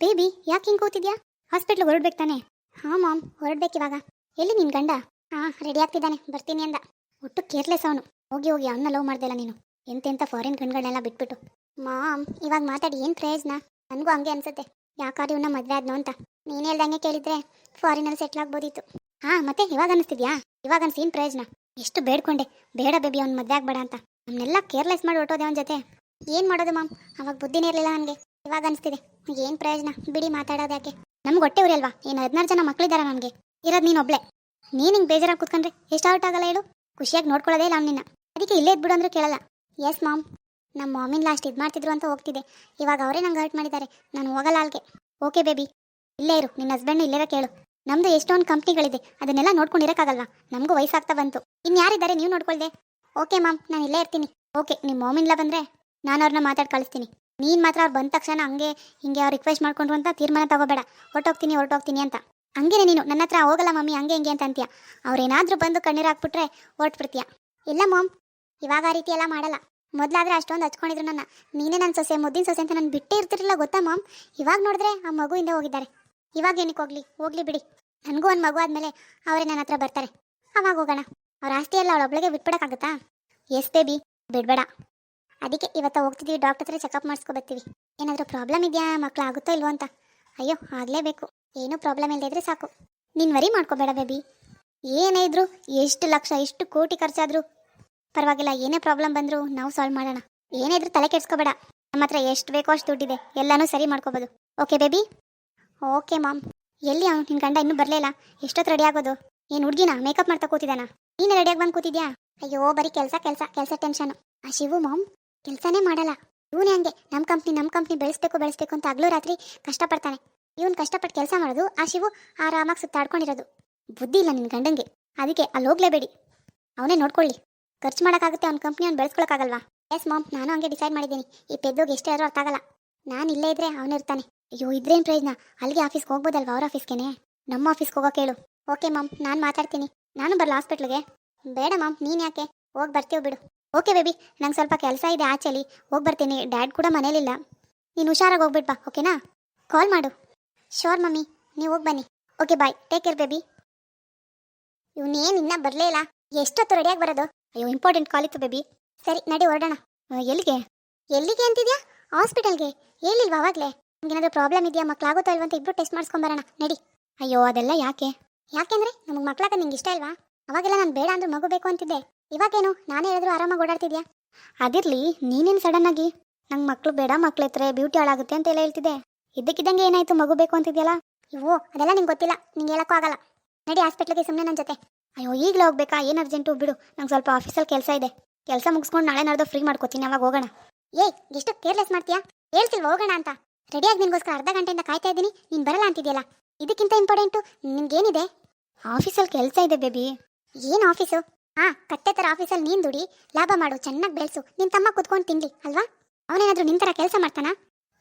Baby, ಯಾಕೆ ಹಿಂಗೆ ಕೂತಿದ್ಯಾ? Hospital ಹೊರಡ್ಬೇಕು ತಾನೆ? ಹಾಂ, ಮಾಮ್, ಹೊರಡ್ಬೇಕು ಇವಾಗ. ಎಲ್ಲಿ ನಿನ್ ಗಂಡ? ಹಾಂ, ರೆಡಿ ಆಗ್ತಿದ್ದಾನೆ, ಬರ್ತೀನಿ ಅಂದ. ಒಟ್ಟು ಕೇರ್ಲೆಸ್ ಅವನು. ಹೋಗಿ ಹೋಗಿ ಅವನ್ನ ಲವ್ ಮಾಡ್ದಲ್ಲ ನೀನು. ಎಂತೆಂಥ ಫಾರಿನ್ ಗಂಡ್ಗಳನ್ನೆಲ್ಲ ಬಿಟ್ಬಿಟ್ಟು. ಮಾಮ್, ಇವಾಗ ಮಾತಾಡಿ ಏನು ಪ್ರಯೋಜನ? ನನಗೂ ಹಂಗೆ ಅನ್ಸುತ್ತೆ. ಯಾಕಾರಿ ಇವನ್ನ ಮದುವೆ ಆದ್ನೋ ಅಂತ. ನೀನು ಹೇಳ್ದಂಗೆ ಕೇಳಿದ್ರೆ ಫಾರಿನಲ್ಲಿ ಸೆಟ್ಲ್ ಆಗ್ಬೋದಿತ್ತು. ಹಾಂ, ಮತ್ತೆ ಇವಾಗ ಅನಿಸ್ತಿದ್ಯಾ? ಇವಾಗ ಏನು ಪ್ರಯೋಜನ? ಎಷ್ಟು ಬೇಡ್ಕೊಂಡೆ. ಬೇಡ ಬೇಬಿ, ಅವ್ನು ಮದುವೆ ಆಗ್ಬೇಡ ಅಂತ. ನಮ್ಮನ್ನೆಲ್ಲ ಕೇರ್ಲೆಸ್ ಮಾಡಿ ಹೊಟ್ಟೋದೆ ಅವನ ಜೊತೆ. ಏನು ಮಾಡೋದು ಮಾಮ್? ಅವಾಗ ಬುದ್ಧಿನೇ ಇರಲಿಲ್ಲ ನನಗೆ. ಇವಾಗ ಅನಿಸ್ತಿದೆ. ಏನು ಪ್ರಯೋಜನ? ಬಿಡಿ ಮಾತಾಡೋದು ಯಾಕೆ? ನಮ್ಗೆ ಹೊಟ್ಟೆ ಉರಿ ಅಲ್ವಾ ಏನು ಹದಿನಾರು ಜನ ಮಕ್ಳಿದಾರ ನನಗೆ ಇರೋದು ನೀನು ಒಬ್ಳೆ. ನೀನು ಹಿಂಗೆ ಬೇಜಾರಾಗಿ ಕೂತ್ಕೊಂಡ್ರೆ ಎಷ್ಟು ಔಟ್ ಆಗಲ್ಲ ಹೇಳು? ಖುಷಿಯಾಗಿ ನೋಡ್ಕೊಳ್ಳೋದೇ ಇಲ್ಲ ನಿನ್ನ ಅದಕ್ಕೆ ಇಲ್ಲೇ ಇದ್ಬಿಡು ಅಂದ್ರೆ ಕೇಳಲ್ಲ. ಎಸ್ ಮಾಮ್ ನಮ್ಮ ಮಾಮಿನ ಲಾಸ್ಟ್ ಇದು ಮಾಡ್ತಿದ್ರು ಅಂತ ಹೋಗ್ತಿದೆ. ಇವಾಗ ಅವರೇ ನಂಗೆ ಹರ್ಟ್ ಮಾಡಿದ್ದಾರೆ. ನಾನು ಹೋಗಲ್ಲ ಅಲ್ಗೆ ಓಕೆ ಬೇಬಿ ಇಲ್ಲೇ ಇರು. ನಿನ್ನ ಹಸ್ಬೆಂಡ್ ಇಲ್ಲೇ ಕೇಳು. ನಮ್ದು ಎಷ್ಟೊಂದು ಕಂಪ್ನಿಗಳಿದೆ ಅದನ್ನೆಲ್ಲ ನೋಡ್ಕೊಂಡಿರಕ್ಕಾಗಲ್ವಾ ನಮಗೂ ವಯಸ್ಸಾಗ್ತಾ ಬಂತು. ಇನ್ನು ಯಾರಿದ್ದಾರೆ? ನೀವು ನೋಡ್ಕೊಳ್ದೆ. ಓಕೆ ಮಾಮ್ ನಾನು ಇಲ್ಲೇ ಇರ್ತೀನಿ. ಓಕೆ ನಿಮ್ಮ ಮಾಮಿನ್ಲ ಬಂದರೆ ನಾನು ಅವ್ರನ್ನ ಮಾತಾಡಿ ಕಳಿಸ್ತೀನಿ. ನೀನು ಮಾತ್ರ ಅವ್ರು ಬಂದ ತಕ್ಷಣ ಹಂಗೆ ಹಿಂಗೆ ಅವ್ರು ರಿಕ್ವೆಸ್ಟ್ ಮಾಡ್ಕೊಂಡ್ರು ಅಂತ ತೀರ್ಮಾನ ತಗೋಬೇಡ. ಹೊರಟೋಗ್ತೀನಿ ಹೊರಟೋಗ್ತೀನಿ ಅಂತ. ಹಂಗೇನೆ ನೀನು ನನ್ನ ಹತ್ರ ಹೋಗಲ್ಲ ಮಮ್ಮಿ, ಹಂಗೆ ಹಿಂಗೆ ಅಂತ ಅಂತೀಯ. ಅವ್ರೇನಾದ್ರೂ ಬಂದು ಕಣ್ಣೀರು ಹಾಕ್ಬಿಟ್ರೆ ಹೊರಟ್ಬಿಡ್ತೀಯ? ಇಲ್ಲ ಮಾಮ್, ಇವಾಗ ಆ ರೀತಿ ಎಲ್ಲ ಮಾಡಲ್ಲ. ಮೊದಲಾದ್ರೆ ಅಷ್ಟೊಂದು ಹಚ್ಕೊಂಡಿದ್ರು ನನ್ನ. ನೀನೇ ನನ್ನ ಸೊಸೆ, ಮುದ್ದಿನ ಸೊಸೆ ಅಂತ ನಾನು ಬಿಟ್ಟೇ ಇರ್ತಿರಲಿಲ್ಲ ಗೊತ್ತಾ ಮಾಮ್? ಇವಾಗ ನೋಡಿದ್ರೆ ಆ ಮಗು ಹಿಂದೆ ಹೋಗಿದ್ದಾರೆ. ಇವಾಗ ಏನಕ್ಕೆ ಹೋಗ್ಲಿ? ಹೋಗ್ಲಿ ಬಿಡಿ. ನನಗೂ ಒಂದು ಮಗು ಆದಮೇಲೆ ಅವರೇ ನನ್ನ ಹತ್ರ ಬರ್ತಾರೆ. ಅವಾಗ ಹೋಗೋಣ. ಅವ್ರ ಆಸ್ತಿ ಎಲ್ಲ ಅವಳೊಬ್ಳಿಗೆ ಬಿಟ್ಬಿಡಕ್ಕಾಗುತ್ತಾ? S baby, ಬಿಡ್ಬೇಡ. ಅದಕ್ಕೆ ಇವತ್ತು ಹೋಗ್ತಿದ್ದೀವಿ ಡಾಕ್ಟರ್ ಹತ್ರ ಚೆಕಪ್ ಮಾಡಿಸ್ಕೊಬರ್ತೀವಿ ಏನಾದರೂ ಪ್ರಾಬ್ಲಮ್ ಇದೆಯಾ, ಮಕ್ಳು ಆಗುತ್ತೋ ಇಲ್ವೋ ಅಂತ? ಅಯ್ಯೋ, ಆಗಲೇಬೇಕು. ಏನೂ ಪ್ರಾಬ್ಲಮ್ ಇಲ್ಲದೆ ಇದ್ರೆ ಸಾಕು. ನೀನು ವರಿ ಮಾಡ್ಕೋಬೇಡ ಬೇಬಿ ಏನೇ ಇದ್ರು ಎಷ್ಟು ಲಕ್ಷ, ಎಷ್ಟು ಕೋಟಿ ಖರ್ಚಾದ್ರು ಪರವಾಗಿಲ್ಲ, ಏನೇ ಪ್ರಾಬ್ಲಮ್ ಬಂದರೂ ನಾವು ಸಾಲ್ವ್ ಮಾಡೋಣ. ಏನೇ ಇದ್ರೂ ತಲೆ ಕೆಡ್ಸ್ಕೋಬೇಡ. ನಮ್ಮ ಹತ್ರ ಎಷ್ಟು ಬೇಕೋ ಅಷ್ಟು ದುಡ್ಡಿದೆ. ಎಲ್ಲನೂ ಸರಿ ಮಾಡ್ಕೋಬೋದು. ಓಕೆ ಬೇಬಿ ಓಕೆ ಮಾಮ್ ಎಲ್ಲಿ ಅವ್ನು? ನಿನ್ನ ಗಂಡ ಇನ್ನೂ ಬರಲಿಲ್ಲ ಎಷ್ಟೊತ್ತು ರೆಡಿ ಆಗೋದು? ಏನು ಹುಡುಗಿನ? ಮೇಕಪ್ ಮಾಡ್ತಾ ಕೂತಿದ್ದಾನ? ನೀನು ರೆಡಿಯಾಗಿ ಬಂದು ಕೂತಿದ್ಯಾ? ಅಯ್ಯೋ, ಬರೀ ಕೆಲಸ ಕೆಲಸ ಕೆಲಸ ಟೆನ್ಷನ್ ಆ ಶಿವು ಮಾಮ್ ಕೆಲಸನೇ ಮಾಡಲ್ಲ. ಇವನೇ ಹಂಗೆ. ನಮ್ಮ ಕಂಪ್ನಿ ನಮ್ಮ ಕಂಪ್ನಿ ಬೆಳೆಸ್ಬೇಕು ಬೆಳೆಸ್ಬೇಕು ಅಂತ ಹಗಲು ರಾತ್ರಿ ಕಷ್ಟಪಡ್ತಾನೆ. ಇವನು ಕಷ್ಟಪಟ್ಟು ಕೆಲಸ ಮಾಡೋದು, ಆ ಶಿವು ಆರಾಮಾಗಿ ಸುತ್ತಾಡ್ಕೊಂಡಿರೋದು. ಬುದ್ಧಿ ಇಲ್ಲ ನಿನ್ನ ಗಂಡಂಗೆ. ಅದಕ್ಕೆ ಅಲ್ಲಿ ಹೋಗ್ಲೇಬೇಡಿ. ಅವನೇ ನೋಡ್ಕೊಳ್ಳಿ. ಖರ್ಚು ಮಾಡೋಕ್ಕಾಗುತ್ತೆ ಅವ್ನ ಕಂಪ್ನಿ ಅವ್ನು ಬೆಳೆಸ್ಕೊಳಕ್ಕಾಗಲ್ವಾ? ಎಸ್ ಮಾಮ್ ನಾನು ಹಂಗೆ ಡಿಸೈಡ್ ಮಾಡಿದ್ದೀನಿ. ಈ ಪೆದ್ದೋಗಿ ಎಷ್ಟೇ ಆದರೂ ಅರ್ಥ ಆಗಲ್ಲ. ನಾನು ಇಲ್ಲೇ ಇದ್ರೆ ಅವನೇ ಇರ್ತಾನೆ. ಅಯ್ಯೋ, ಇದ್ರೇನು ಪ್ರಯೋಜನ? ಅಲ್ಲಿಗೆ ಆಫೀಸ್ಗೆ ಹೋಗ್ಬೋದಲ್ವಾ ಅವ್ರ ಆಫೀಸ್ಗೆನೆ ನಮ್ಮ ಆಫೀಸ್ಗೆ ಹೋಗೋ ಕೇಳು. ಓಕೆ ಮಾಮ್ ನಾನು ಮಾತಾಡ್ತೀನಿ. ನಾನು ಬರಲ್ಲ ಹಾಸ್ಪಿಟ್ಲಿಗೆ ಬೇಡ ಮಾಮ್ ನೀನು ಯಾಕೆ? ಹೋಗಿ ಬರ್ತೀವಿ ಬಿಡು. ಓಕೆ ಬೇಬಿ, ನಂಗೆ ಸ್ವಲ್ಪ ಕೆಲಸ ಇದೆ ಆಚೆಲಿ. ಹೋಗಿ ಬರ್ತೀನಿ. ಡ್ಯಾಡ್ ಕೂಡ ಮನೇಲಿಲ್ಲ. ನೀನು ಹುಷಾರಾಗಿ ಹೋಗ್ಬಿಟ್ ಬಾ ಓಕೆನಾ? ಕಾಲ್ ಮಾಡು. ಶೋರ್ ಮಮ್ಮಿ, ನೀವು ಹೋಗಿ ಬನ್ನಿ. Okay, bye. Take care baby. ಇವನೇನು ಇನ್ನೂ ಬರಲೇ ಇಲ್ಲ. ಎಷ್ಟೊತ್ತು ರೆಡಿಯಾಗಿ ಬರೋದು? ಅಯ್ಯೋ, ಇಂಪಾರ್ಟೆಂಟ್ ಕಾಲ್ ಇತ್ತು ಬೇಬಿ. ಸರಿ, ನಡಿ ಹೊರಡೋಣ. ಎಲ್ಲಿಗೆ? ಎಲ್ಲಿಗೆ ಅಂತಿದ್ಯಾ? ಹಾಸ್ಪಿಟಲ್ಗೆ. ಹೇಳಿಲ್ವಾ ಅವಾಗಲೇ? ನಿಮ್ಗೇನಾದ್ರೂ ಪ್ರಾಬ್ಲಮ್ ಇದೆಯಾ? ಮಕ್ಕಳಾಗುತ್ತೋ ಇಲ್ವಂತ ಇಬ್ರು ಟೆಸ್ಟ್ ಮಾಡಿಸ್ಕೊಂಬರೋಣ ನಡಿ. ಅಯ್ಯೋ, ಅದೆಲ್ಲ ಯಾಕೆ? ಯಾಕೆಂದ್ರೆ ನಮಗೆ ಮಕ್ಕಳಾಗ ನಿಂಗೆ ಇಷ್ಟ ಇಲ್ವಾ? ಅವಾಗೆಲ್ಲ ನಾನು ಬೇಡ ಅಂದ್ರೆ ಮಗು ಬೇಕು ಅಂತಿದ್ದೆ. ಇವಾಗೇನು? ನಾನೇ ಹೇಳಿದ್ರು ಆರಾಮಾಗಿ ಓಡಾಡ್ತಿದ್ಯಾ? ಅದಿರ್ಲಿ ನೀನೇನು ಸಡನ್ ಆಗಿ? ನಂಗೆ ಮಕ್ಕಳು ಬೇಡ ಮಕ್ಳು ಹತ್ರ ಬ್ಯೂಟಿ ಹಾಳಾಗುತ್ತೆ ಅಂತ ಎಲ್ಲ ಹೇಳ್ತಿದ್ದೆ. ಇದ್ದಕ್ಕಿದ್ದಂಗೆ ಏನಾಯ್ತು ಮಗು ಬೇಕು ಅಂತಿದ್ಯಲ್ಲ? ಇವು ಅದೆಲ್ಲ ನಿಂಗೆ ಗೊತ್ತಿಲ್ಲ. ನಿಂಗೆ ಹೇಳಕ್ಕೂ ಆಗಲ್ಲ. ನಡಿ ಹಾಸ್ಪಿಟ್ಲಿಗೆ ಸುಮ್ಮನೆ ನನ್ನ ಜೊತೆ. ಅಯ್ಯೋ ಈಗಲೇ ಹೋಗ್ಬೇಕಾ? ಏನು ಅರ್ಜೆಂಟು ಬಿಡು. ನಂಗೆ ಸ್ವಲ್ಪ ಆಫೀಸಲ್ಲಿ ಕೆಲಸ ಇದೆ. ಕೆಲಸ ಮುಗಿಸ್ಕೊಂಡು ನಾಳೆ ನಾಡ್ದು ಫ್ರೀ ಮಾಡ್ಕೋತೀನಿ ಅವಾಗ ಹೋಗೋಣ. ಏಯ್ ಎಷ್ಟು ಕೇರ್ಲೆಸ್ ಮಾಡ್ತೀಯಾ? ಹೇಳ್ತಿಲ್ವ ಹೋಗೋಣ ಅಂತ? ರೆಡಿಯಾಗಿ ನಿನ್ಗೋಸ್ಕರ ಅರ್ಧ ಗಂಟೆಯಿಂದ ಕಾಯ್ತಾ ಇದ್ದೀನಿ. ನೀನು ಬರಲ್ಲ ಅಂತಿದೆಯಲ್ಲ? ಇದಕ್ಕಿಂತ ಇಂಪಾರ್ಟೆಂಟು ನಿನ್ಗೇನಿದೆ? ಆಫೀಸಲ್ಲಿ ಕೆಲಸ ಇದೆ ಬೇಬಿ ಏನು ಆಫೀಸು ಹಾ ಕತ್ತೆ ತರ ಆಫೀಸಲ್ಲಿ ನೀನು ದುಡಿ ಲಾಭ ಮಾಡು ಚೆನ್ನಾಗಿ ಬೆಳೆಸು ನಿನ್ ತಮ್ಮ ಕುತ್ಕೊಂಡು ತಿನ್ಲಿ ಅಲ್ವಾ? ಅವನೇನಾದ್ರೂ ನಿನ್ ತರ ಕೆಲಸ ಮಾಡ್ತಾನಾ?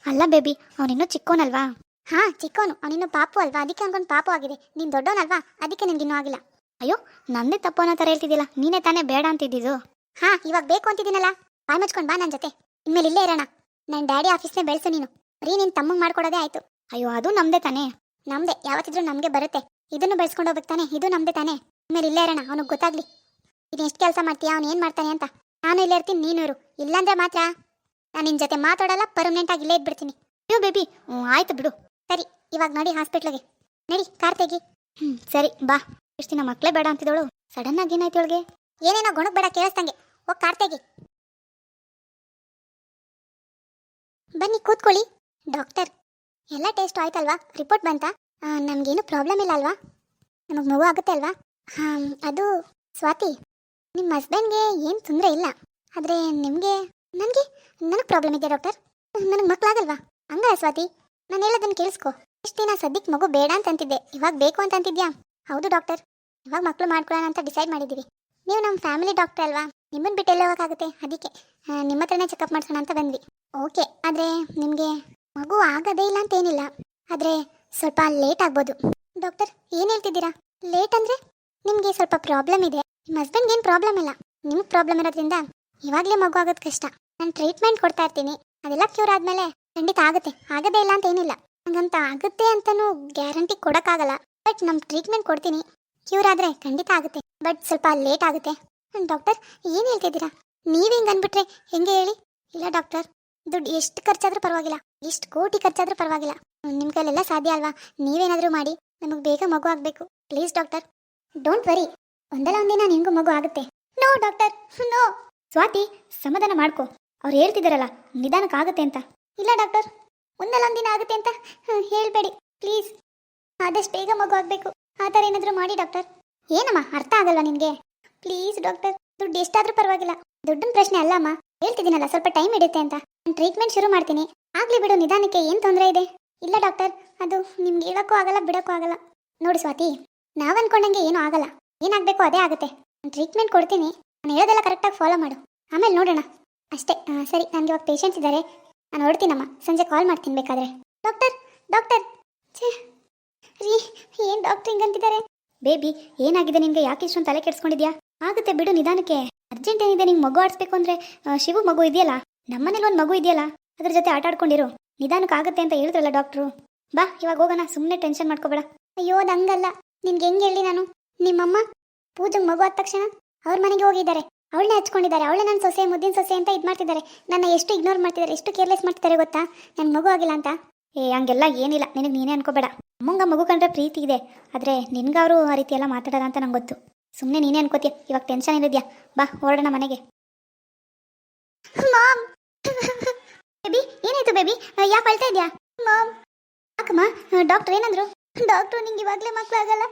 ಅಲ್ಲ ಬೇಬಿ ಅವನಿನ್ನೂ ಚಿಕ್ಕೋನಲ್ವಾ? ಹಾ ಚಿಕ್ಕೋನು ಅವನಿನ್ನೂ ಪಾಪು ಅಲ್ವಾ? ಅದಕ್ಕೆ ಅನ್ಕೊಂಡು ಪಾಪು ಆಗಿದೆ. ನೀನ್ ದೊಡ್ಡವನಲ್ವಾ ಅದಕ್ಕೆ ನಿನ್ಗಿನ್ನೂ ಆಗಿಲ್ಲ. ಅಯ್ಯೋ ನಂದೇ ತಪ್ಪು ಅನ್ನೋ ಥರ ಹೇಳ್ತಿದ್ದಿಲ್ಲ ನೀನೇ ತಾನೇ ಬೇಡ ಅಂತಿದ್ದಿದ್ದು ಹಾ ಇವಾಗ ಬೇಕು ಅಂತಿದ್ದೀನಲ್ಲ? ಬಾಯ್ ಮುಚ್ಕೊಂಡು ಬಾ ನನ್ನ ಜೊತೆ. ಇನ್ಮೇಲೆ ಇಲ್ಲೇ ಇರೋಣ. ನನ್ನ ಡ್ಯಾಡಿ ಆಫೀಸ್ನೇ ಬೆಳೆಸು ನೀನು. ಬರೀ ನಿನ್ ತಮ್ಮಂಗೆ ಮಾಡ್ಕೊಡೋದೇ ಆಯ್ತು. ಅಯ್ಯೋ ಅದು ನಮ್ದೇ ತಾನೇ? ನಮ್ದೇ ಯಾವತ್ತಿದ್ರೂ ನಮಗೆ ಬರುತ್ತೆ. ಇದನ್ನು ಬೆಳೆಸ್ಕೊಂಡು ಹೋಗ್ಬೇಕು ತಾನೆ? ಇದು ನಮ್ದೇ ತಾನೇ? ಇನ್ಮೇಲೆ ಇಲ್ಲೇ ಇರೋಣ ಅವನಿಗೆ ಗೊತ್ತಾಗ್ಲಿ. ಎಷ್ಟು ಕೆಲಸ ಮಾಡ್ತೀಯ? ಅವ್ನು ಏನು ಮಾಡ್ತಾನೆ ಅಂತ? ನಾನು ಇಲ್ಲೇ ಇರ್ತೀನಿ, ನೀನು ಇರು. ಇಲ್ಲಾಂದ್ರೆ ಮಾತ್ರ ನಾನು ನಿನ್ನ ಜೊತೆ ಮಾತಾಡಲ್ಲ ಪರ್ಮನೆಂಟ್ ಆಗಿ ಇಲ್ಲೇ ಇದ್ಬಿಡ್ತೀನಿ. ನೀವು ಬೇಬಿ ಹ್ಞೂ ಆಯ್ತು ಬಿಡು. ಸರಿ, ಇವಾಗ ನೋಡಿ ಹಾಸ್ಪಿಟ್ಲಿಗೆ ನಡಿ, ಕಾರ್ ತೆಗಿ. ಹ್ಞೂ ಸರಿ, ಬಾ. ಇಷ್ಟು ದಿನ ಮಕ್ಕಳೇ ಬೇಡ ಅಂತಿದ್ದವಳು. ಸಡನ್ ಆಗಿ ಏನಾಯ್ತು ಅವಳಿಗೆ? ಏನೇನೋ ಗುಣಕ್ ಬೇಡ ಕೇಳಿಸ್ತಂಗೆ ಹೋಗಿ ಕಾರ್ ತೆಗಿ. ಬನ್ನಿ, ಕೂತ್ಕೊಳ್ಳಿ. ಡಾಕ್ಟರ್, ಎಲ್ಲ ಟೆಸ್ಟ್ ಆಯ್ತಲ್ವಾ? ರಿಪೋರ್ಟ್ ಬಂತಾ? ನಮ್ಗೇನು ಪ್ರಾಬ್ಲಮ್ ಇಲ್ಲ ಅಲ್ವಾ? ನಮಗೆ ನೋವು ಆಗುತ್ತೆ ಅಲ್ವಾ? ಹಾಂ ಅದು ಸ್ವಾತಿ. ನಿಮ್ಮ ಹಸ್ಬೆಂಡ್ಗೆ ಏನು ತೊಂದರೆ ಇಲ್ಲ. ಆದರೆ ನಿಮಗೆ, ನನಗೆ ನನಗೆ ಪ್ರಾಬ್ಲಮ್ ಇದೆ ಡಾಕ್ಟರ್ ನನಗೆ ಮಕ್ಕಳಾಗಲ್ವಾ ಹಂಗ ಸ್ವಾತಿ, ನಾನು ಹೇಳೋದನ್ನು ಕೇಳಿಸ್ಕೊ. ಇಷ್ಟು ದಿನ ಸದ್ಯಕ್ಕೆ ಮಗು ಬೇಡ ಅಂತ ಅಂತಿದ್ದೆ. ಇವಾಗ ಬೇಕು ಅಂತ ಅಂತಿದ್ಯಾ? ಹೌದು ಡಾಕ್ಟರ್ ಇವಾಗ ಮಕ್ಕಳು ಮಾಡ್ಕೊಳ್ಳೋಣ ಅಂತ ಡಿಸೈಡ್ ಮಾಡಿದ್ದೀವಿ ನೀವು ನಮ್ಮ ಫ್ಯಾಮಿಲಿ ಡಾಕ್ಟರ್ ಅಲ್ವಾ? ನಿಮ್ಮನ್ನು ಬಿಟ್ಟು ಎಲ್ಲ ಹೋಗೋಕ್ಕಾಗುತ್ತೆ ಅದಕ್ಕೆ ನಿಮ್ಮ ಹತ್ರನೇ ಚೆಕಪ್ ಮಾಡ್ಸೋಣ ಅಂತ ಬಂದ್ವಿ. ಓಕೆ, ಆದರೆ ನಿಮಗೆ ಮಗು ಆಗೋದೇ ಇಲ್ಲ ಅಂತ ಏನಿಲ್ಲ. ಆದರೆ ಸ್ವಲ್ಪ ಲೇಟ್ ಆಗ್ಬೋದು. ಡಾಕ್ಟರ್ ಏನು ಹೇಳ್ತಿದ್ದೀರಾ? ಲೇಟ್ ಅಂದರೆ ನಿಮಗೆ ಸ್ವಲ್ಪ ಪ್ರಾಬ್ಲಮ್ ಇದೆ. ನಿಮ್ಮ ಹಸ್ಬೆಂಡ್ಗೆ ಏನು ಪ್ರಾಬ್ಲಮ್ ಇಲ್ಲ. ನಿಮಗೆ ಪ್ರಾಬ್ಲಮ್ ಇರೋದ್ರಿಂದ ಇವಾಗಲೇ ಮಗು ಆಗೋದು ಕಷ್ಟ. ನಾನು ಟ್ರೀಟ್ಮೆಂಟ್ ಕೊಡ್ತಾ ಇರ್ತೀನಿ. ಅದೆಲ್ಲ ಕ್ಯೂರ್ ಆದಮೇಲೆ ಖಂಡಿತ ಆಗುತ್ತೆ. ಆಗದೇ ಇಲ್ಲ ಅಂತ ಏನಿಲ್ಲ. ಹಂಗಂತ ಆಗುತ್ತೆ ಅಂತಲೂ ಗ್ಯಾರಂಟಿ ಕೊಡೋಕ್ಕಾಗಲ್ಲ. ಬಟ್ ನಮ್ಮ ಟ್ರೀಟ್ಮೆಂಟ್ ಕೊಡ್ತೀನಿ. ಕ್ಯೂರ್ ಆದರೆ ಖಂಡಿತ ಆಗುತ್ತೆ. ಬಟ್ ಸ್ವಲ್ಪ ಲೇಟ್ ಆಗುತ್ತೆ. ಡಾಕ್ಟರ್ ಏನು ಹೇಳ್ತಿದ್ದೀರಾ? ನೀವು ಹಿಂಗೆ ಅಂದ್ಬಿಟ್ರೆ ಹೆಂಗೆ ಹೇಳಿ? ಇಲ್ಲ ಡಾಕ್ಟರ್ ದುಡ್ಡು ಎಷ್ಟು ಖರ್ಚಾದರೂ ಪರವಾಗಿಲ್ಲ. ಎಷ್ಟು ಕೋಟಿ ಖರ್ಚಾದರೂ ಪರವಾಗಿಲ್ಲ. ನಿಮ್ಮ ಕೈಲೆಲ್ಲ ಸಾಧ್ಯ ಅಲ್ವಾ? ನೀವೇನಾದರೂ ಮಾಡಿ. ನಮಗೆ ಬೇಗ ಮಗು ಆಗಬೇಕು. ಪ್ಲೀಸ್ ಡಾಕ್ಟರ್ ಡೋಂಟ್ ವರಿ ಒಂದಲ್ಲ ಒಂದಿನ ನಿಮಗೂ ಮಗು ಆಗುತ್ತೆ. No, doctor. ನೋ. ಸ್ವಾತಿ, ಸಮಾಧಾನ ಮಾಡ್ಕೊ. ಅವ್ರು ಹೇಳ್ತಿದ್ದಾರಲ್ಲ ನಿಧಾನಕ್ಕಾಗುತ್ತೆ ಅಂತ. ಇಲ್ಲ, ಡಾಕ್ಟರ್. ಒಂದಲ್ಲ ಒಂದಿನ ಆಗುತ್ತೆ ಅಂತ ಹೇಳಬೇಡಿ. ಪ್ಲೀಸ್. ಆದಷ್ಟು ಬೇಗ ಮಗು ಆಗಬೇಕು. ಆ ಥರ ಏನಾದರೂ ಮಾಡಿ, ಡಾಕ್ಟರ್. ಏನಮ್ಮ, ಅರ್ಥ ಆಗಲ್ವಾ ನಿನಗೆ? Please, doctor. ದುಡ್ಡು ಎಷ್ಟಾದರೂ ಪರವಾಗಿಲ್ಲ. ದುಡ್ಡಿನ ಪ್ರಶ್ನೆ ಅಲ್ಲಮ್ಮ ಹೇಳ್ತಿದ್ದೀನಲ್ಲ, ಸ್ವಲ್ಪ ಟೈಮ್ ಹಿಡಿಯುತ್ತೆ ಅಂತ. ನಾನು ಟ್ರೀಟ್ಮೆಂಟ್ ಶುರು ಮಾಡ್ತೀನಿ. ಆಗಲಿ ಬಿಡು, ನಿಧಾನಕ್ಕೆ ಏನು ತೊಂದರೆ ಇದೆ? ಇಲ್ಲ, ಡಾಕ್ಟರ್. ಅದು ನಿಮ್ಗೆ ಹೇಳೋಕ್ಕೂ ಆಗಲ್ಲ, ಬಿಡೋಕ್ಕೂ ಆಗಲ್ಲ. ನೋಡಿ, ಸ್ವಾತಿ, ನಾವು ಅನ್ಕೊಂಡಂಗೆ ಏನೂ ಆಗಲ್ಲ. ಏನಾಗಬೇಕು ಅದೇ ಆಗುತ್ತೆ. ನಾನು ಟ್ರೀಟ್ಮೆಂಟ್ ಕೊಡ್ತೀನಿ. ನಾನು ಹೇಳೋದೆಲ್ಲ ಕರೆಕ್ಟಾಗಿ ಫಾಲೋ ಮಾಡು. ಆಮೇಲೆ ನೋಡೋಣ. ಅಷ್ಟೇ. ಸರಿ. ನನಗೆ ಇವಾಗ ಪೇಷಂಟ್ಸ್ ಇದ್ದಾರೆ ನಾನು ಹೊಡ್ತೀನಮ್ಮ ಸಂಜೆ ಕಾಲ್ ಮಾಡ್ತೀನಿ ಬೇಕಾದ್ರೆ. ಡಾಕ್ಟರ್ ಡಾಕ್ಟರ್ ಛೇ. ರೀ, ಏನು ಡಾಕ್ಟರ್ ಹಿಂಗಂತಿದ್ದಾರೆ ಬೇಬಿ ಏನಾಗಿದೆ ನಿಮಗೆ ಯಾಕೆ ಇಷ್ಟೊಂದು ತಲೆ ಕೆಡ್ಸ್ಕೊಂಡಿದ್ಯಾ? ಆಗುತ್ತೆ ಬಿಡು ನಿಧಾನಕ್ಕೆ. ಅರ್ಜೆಂಟ್ ಏನಿದೆ ನಿಂಗೆ ಮಗು ಆಡಿಸ್ಬೇಕು ಅಂದರೆ ಶಿವು ಮಗು ಇದೆಯಲ್ಲ? ನಮ್ಮನೇಲಿ ಒಂದು ಮಗು ಇದೆಯಲ್ಲ? ಅದ್ರ ಜೊತೆ ಆಟ ಆಡ್ಕೊಂಡಿರು. ನಿಧಾನಕ್ಕೆ ಆಗುತ್ತೆ ಅಂತ ಹೇಳಿದ್ರಲ್ಲ ಡಾಕ್ಟ್ರು ಬಾ, ಇವಾಗ ಹೋಗೋಣ. ಸುಮ್ಮನೆ ಟೆನ್ಷನ್ ಮಾಡ್ಕೋಬೇಡ. ಅಯ್ಯೋ ಹಂಗಲ್ಲ. ನಿನ್ಗೆ ಹೆಂಗೆ ಹೇಳಿ ನಾನು? ನಿಮ್ಮಮ್ಮ ಪೂಜೆ ಮಗು ಆದ ತಕ್ಷಣ ಅವ್ರ ಮನೆಗೆ ಹೋಗಿದ್ದಾರೆ. ಅವಳನ್ನೇ ಹಚ್ಕೊಂಡಿದ್ದಾರೆ. ಅವಳೇ ನನ್ನ ಸೊಸೆ ಮುದ್ದಿನ ಸೊಸೆ ಅಂತ ಇದು ಮಾಡ್ತಿದ್ದಾರೆ. ನನ್ನ ಎಷ್ಟು ಇಗ್ನೋರ್ ಮಾಡ್ತಿದ್ದಾರೆ ಎಷ್ಟು ಕೇರ್ಲೆಸ್ ಮಾಡ್ತಿದ್ದಾರೆ ಗೊತ್ತಾ? ನನ್ನ ಮಗು ಆಗಿಲ್ಲ ಅಂತ. ಏ ಹಂಗೆಲ್ಲ ಏನಿಲ್ಲ. ನಿನಗೆ ನೀನೇ ಅನ್ಕೋಬೇಡ. ಅಮ್ಮಂಗ ಮಗು ಕಂಡ್ರೆ ಪ್ರೀತಿ ಇದೆ. ಆದರೆ ನಿನ್ಗವರು ಆ ರೀತಿ ಎಲ್ಲ ಮಾತಾಡೋದ ಅಂತ ನಂಗೆ ಗೊತ್ತು. ಸುಮ್ಮನೆ ನೀನೇ ಅನ್ಕೋತೀಯ. ಇವಾಗ ಟೆನ್ಷನ್ ಇಲ್ಲಿದ್ಯಾ ಬಾ ಹೊರಡೋಣ ಮನೆಗೆ. ಮಾಮ್! ಬೇಬಿ ಏನಾಯ್ತು ಬೇಬಿ ಯಾಕೆ ಅಳ್ತಾ ಇದೆಯಾ? ಮಾಮ್! ಯಾಕಮ್ಮ? ಡಾಕ್ಟರ್ ಏನಂದ್ರು? ಡಾಕ್ಟ್ರು, ನಿಂಗೆ ಇವಾಗಲೇ ಮಕ್ಕಳಾಗಲ್ಲ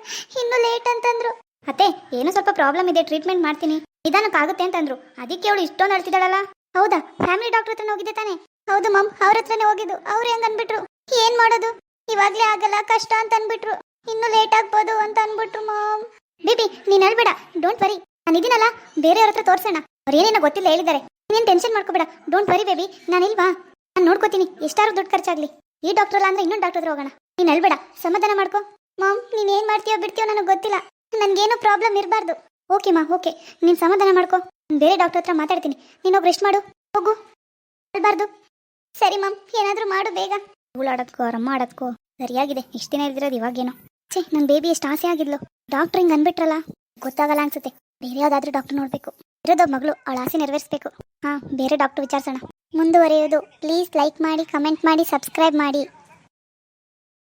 ಇನ್ನೂ ಲೇಟ್ ಅಂತಂದ್ರು. ಅತ್ತೆ, ಏನೋ ಸ್ವಲ್ಪ ಪ್ರಾಬ್ಲಮ್ ಇದೆ ಟ್ರೀಟ್ಮೆಂಟ್ ಮಾಡ್ತೀನಿ. ನಿಧಾನಕ್ಕಾಗುತ್ತೆ ಅಂತಂದ್ರು. ಅದಕ್ಕೆ ಅವಳು ಇಷ್ಟೊಂದು ಅಳ್ತಿದ್ದಾಳಲ್ಲ? ಹೌದಾ? ಫ್ಯಾಮಿಲಿ ಡಾಕ್ಟರ್ ಹತ್ರನೇ ಹೋಗಿದ್ದೆ ತಾನೆ? ಹೌದು ಮಮ್ ಅವ್ರ ಹತ್ರನೇ ಹೋಗಿದ್ದು. ಅವ್ರು ಹೆಂಗ್ ಅನ್ಬಿಟ್ರು? ಏನ್ ಮಾಡೋದು? ಇವಾಗ್ಲೇ ಆಗಲ್ಲ, ಕಷ್ಟ ಅಂತ ಅನ್ಬಿಟ್ರು. ಇನ್ನು ಲೇಟ್ ಆಗ್ಬೋದು ಅಂತ ಅನ್ಬಿಟ್ರು ಮಾಮ್ ಬೇಬಿ, ನೀನ್ ಹೇಳ್ಬೇಡ. ಡೋಂಟ್ ವರಿ ನಾನು ಇದೀನಲ್ಲ. ಬೇರೆಯವ್ರ ಹತ್ರ ತೋರ್ಸೋಣ. ಅವ್ರು ಗೊತ್ತಿಲ್ಲ ಹೇಳಿದ್ದಾರೆ. ನೀನ್ ಟೆನ್ಷನ್ ಮಾಡ್ಕೋಬೇಡ. Don't worry baby. ನಾನು ಇಲ್ವಾ? ನಾನು ನೋಡ್ಕೋತೀನಿ. ಎಷ್ಟಾದ್ರು ದುಡ್ಡು ಖರ್ಚಾಗ್ಲಿ. ಈ ಡಾಕ್ಟರ್ ಅಲ್ಲ ಅಂದ್ರೆ ಇನ್ನೊಂದು ಡಾಕ್ಟರ್ ಹತ್ರ ಹೋಗೋಣ. ನೀನ್ ಹೇಳ್ಬೇಡ, ಸಮಾಧಾನ ಮಾಡ್ಕೊ. ಮಾಮ್, ನೀನ್ ಏನ್ ಮಾಡ್ತೀಯೋ ಬಿಡ್ತೀಯೋ ನನಗೆ ಗೊತ್ತಿಲ್ಲ. ನನ್ಗೇನೋ ಪ್ರಾಬ್ಲಮ್ ಇರಬಾರ್ದು. ಓಕೆ ಮಾ, ಓಕೆ. ನೀನ್ ಸಮಾಧಾನ ಮಾಡ್ಕೋ. ಬೇರೆ ಡಾಕ್ಟರ್ ಹತ್ರ ಮಾತಾಡ್ತೀನಿ. ನೀನು ಹೋಗಿ ರೆಸ್ಟ್ ಮಾಡು. ಹೋಗು. ಹೇಳ್ಬಾರ್ದು. ಸರಿ ಮಾಮ್, ಏನಾದರೂ ಮಾಡು ಬೇಗ. ಆಡೋದ್ಕೋ ರಮ್ಮ ಆಡೋದ್ಕೋ ಸರಿಯಾಗಿದೆ, ಇಷ್ಟು ದಿನ ಇಲ್ದಿರೋದು ಇವಾಗೇನೋ. ಛೇ ನನ್ನ ಬೇಬಿ ಎಷ್ಟು ಆಸೆ ಆಗಿದ್ಲು. ಡಾಕ್ಟ್ರ್ ಹಿಂಗೆ ಅನ್ಬಿಟ್ರಲ್ಲ. ಗೊತ್ತಾಗಲ್ಲ ಅನ್ಸುತ್ತೆ. ಬೇರೆ ಯಾವ್ದಾದ್ರು ಡಾಕ್ಟರ್ ನೋಡಬೇಕು. ಇರೋದು ಮಗಳು ಅವಳ ಆಸೆ ನೆರವೇರಿಸ್ಬೇಕು. ಹಾಂ, ಬೇರೆ ಡಾಕ್ಟರ್ ವಿಚಾರಿಸೋಣ. ಮುಂದುವರಿಯೋದು. ಪ್ಲೀಸ್ ಲೈಕ್ ಮಾಡಿ ಕಮೆಂಟ್ ಮಾಡಿ ಸಬ್ಸ್ಕ್ರೈಬ್ ಮಾಡಿ.